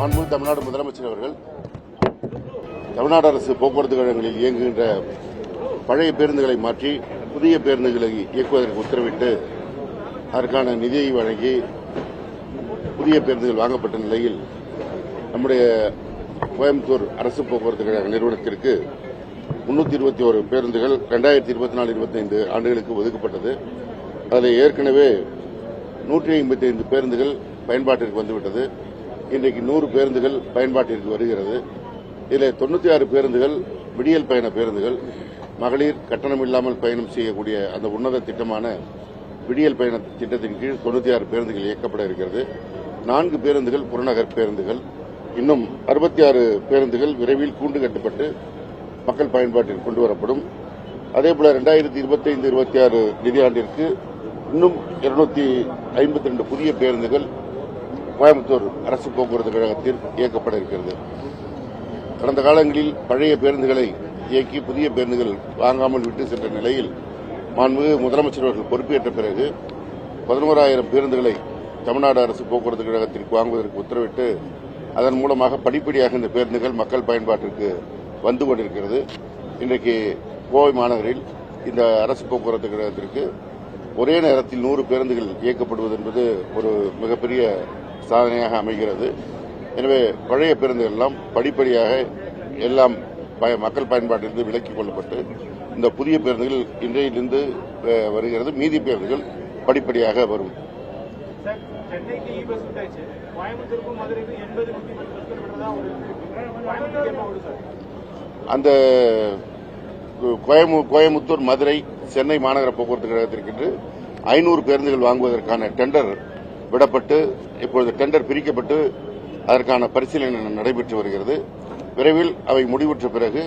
மாண்பு தமிழ்நாடு முதலமைச்சர் அவர்கள் தமிழ்நாடு அரசு போக்குவரத்து கழகங்களில் இயங்குகின்ற பழைய பேருந்துகளை மாற்றி புதிய பேருந்துகளை இயக்குவதற்கு உத்தரவிட்டு அதற்கான நிதியை வழங்கி புதிய பேருந்துகள் வாங்கப்பட்ட நிலையில் நம்முடைய கோயம்புத்தூர் அரசு போக்குவரத்து கழக நிறுவனத்திற்கு முன்னூத்தி இருபத்தி ஒரு பேருந்துகள் ரெண்டாயிரத்தி இருபத்தி நாலு இருபத்தைந்து ஆண்டுகளுக்கு ஒதுக்கப்பட்டது. அதில் ஏற்கனவே நூற்றி ஐம்பத்தி ஐந்து பேருந்துகள் பயன்பாட்டிற்கு வந்துவிட்டது. இன்றைக்கு நூறு பேருந்துகள் பயன்பாட்டிற்கு வருகிறது. இதில் தொண்ணூற்றி ஆறு பேருந்துகள் விடியல் பயண பேருந்துகள் மகளிர் கட்டணம் இல்லாமல் பயணம் செய்யக்கூடிய அந்த உன்னத திட்டமான விடியல் பயண திட்டத்தின் கீழ் தொண்ணூற்றி ஆறு பேருந்துகள் இயக்கப்பட இருக்கிறது. நான்கு பேருந்துகள் புறநகர் பேருந்துகள் இன்னும் அறுபத்தி ஆறு பேருந்துகள் விரைவில் கூண்டு கட்டப்பட்டு மக்கள் பயன்பாட்டிற்கு கொண்டு வரப்படும். அதேபோல இரண்டாயிரத்தி இருபத்தி ஐந்து இருபத்தி ஆறு நிதியாண்டிற்கு இன்னும் இருநூத்தி ஐம்பத்தி ரெண்டு புதிய பேருந்துகள் கோயம்புத்தூர் அரசு போக்குவரத்து கழகத்தில் இயக்கப்பட இருக்கிறது. கடந்த காலங்களில் பழைய பேருந்துகளை இயக்கி புதிய பேருந்துகள் வாங்காமல் விட்டு சென்ற நிலையில் மாண்புமிகு முதலமைச்சர் அவர்கள் பொறுப்பேற்ற பிறகு பதினோராயிரம் பேருந்துகளை தமிழ்நாடு அரசு போக்குவரத்து கழகத்திற்கு வாங்குவதற்கு உத்தரவிட்டு அதன் மூலமாக படிப்படியாக இந்த பேருந்துகள் மக்கள் பயன்பாட்டிற்கு வந்து கொண்டிருக்கிறது. இன்றைக்கு கோவை மாநகரில் இந்த அரசு போக்குவரத்து கழகத்திற்கு ஒரே நேரத்தில் நூறு பேருந்துகள் இயக்கப்படுவது என்பது ஒரு மிகப்பெரிய சாதனையாக அமைகிறது. எனவே பழைய பேருந்துகள் எல்லாம் படிப்படியாக எல்லாம் மக்கள் பயன்பாட்டிலிருந்து விலக்கிக் கொள்ளப்பட்டு இந்த புதிய பேருந்துகள் இன்றையிலிருந்து வருகிறது. மீதி பேருந்துகள் படிப்படியாக வரும். அந்த கோயமு கோயமுத்தூர் மதுரை சென்னை மாநகர போக்குவரத்து கழகத்திற்கு ஐநூறு பேருந்துகள் வாங்குவதற்கான டெண்டர் விடப்பட்டு இப்பொழுது டெண்டர் பிரிக்கப்பட்டு அதற்கான பரிசீலனை நடைபெற்று வருகிறது. விரைவில் அவை முடிவுற்ற பிறகு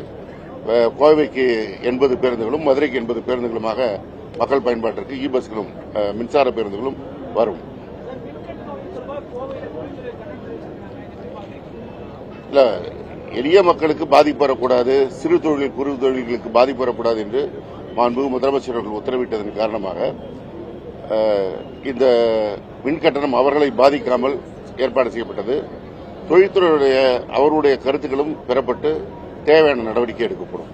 கோவைக்கு எண்பது பேருந்துகளும் மதுரைக்கு எண்பது பேருந்துகளுமாக மக்கள் பயன்பாட்டிற்கு இ பஸ்களும் மின்சார பேருந்துகளும் வரும். இல்ல எளிய மக்களுக்கு பாதிப்பு வரக்கூடாது சிறு தொழில் குறு தொழில்களுக்கு பாதிப்பு வரக்கூடாது என்று மாண்பு முதலமைச்சர் அவர்கள் உத்தரவிட்டதன் காரணமாக இந்த மின்கட்டணம் அவர்களை பாதிக்காமல் ஏற்பாடு செய்யப்பட்டது. தொழில்துறையுடைய அவருடைய கருத்துக்களும் பெறப்பட்டு தேவையான நடவடிக்கை எடுக்கப்படும்.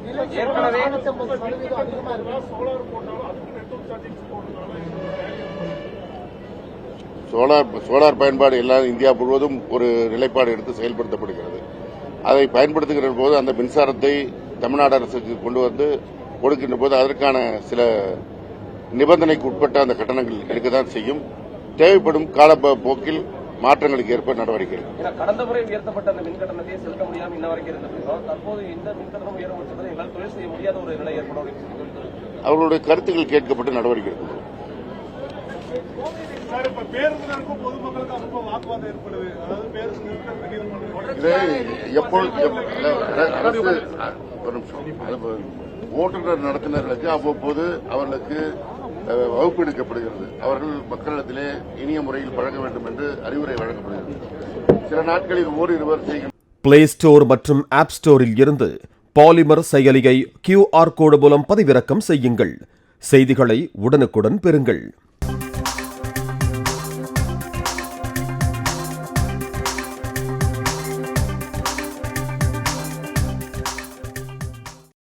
சோலார் சோலார் பயன்பாடு எல்லா இந்தியா முழுவதும் ஒரு நிலைப்பாடு எடுத்து செயல்படுத்தப்படுகிறது. அதை பயன்படுத்துகிற போது அந்த மின்சாரத்தை தமிழ்நாடு அரசுக்கு கொண்டு வந்து கொடுக்கின்ற போது அதற்கான சில நிபந்தனைக்கு உட்பட்ட அந்த கட்டணங்கள் எடுக்கத்தான் செய்யும். தேவைப்படும் கால போக்கில் மாற்றங்களுக்கு ஏற்ப நடவடிக்கை எடுக்கும். கடந்த முறை உயர்த்தப்பட்ட அந்த மின் கட்டணத்தை செலுத்த முடியாம இன்ன வரைக்கும் இருந்திருக்கிறோம் தற்போது இந்த மின் கட்டணம் உயரும் பட்சத்தில் எங்களால் தொழில் செய்ய முடியாத ஒரு நிலை ஏற்படும் அப்படின்னு சொல்லி தொழில்துறை அவர்களுடைய கருத்துக்கள் கேட்கப்பட்டு நடவடிக்கை. அது ஓட்டுநர் நடத்துனர்களுக்கு அவ்வப்போது அவர்களுக்கு அஹ், வகுப்பு எடுக்கப்படுகிறது அவர்கள் மக்களிடத்திலே இனிய முறையில் பழக வேண்டும் என்று அறிவுரை வழங்கப்படுகிறது. சில நாட்களில் ஓரிருவர் செய்யும் பிளே ஸ்டோர் மற்றும் ஆப் ஸ்டோரில் இருந்து பாலிமர் செயலியை கியூஆர் கோடு மூலம் பதிவிறக்கம் செய்யுங்கள். செய்திகளை உடனுக்குடன் பெறுங்கள்.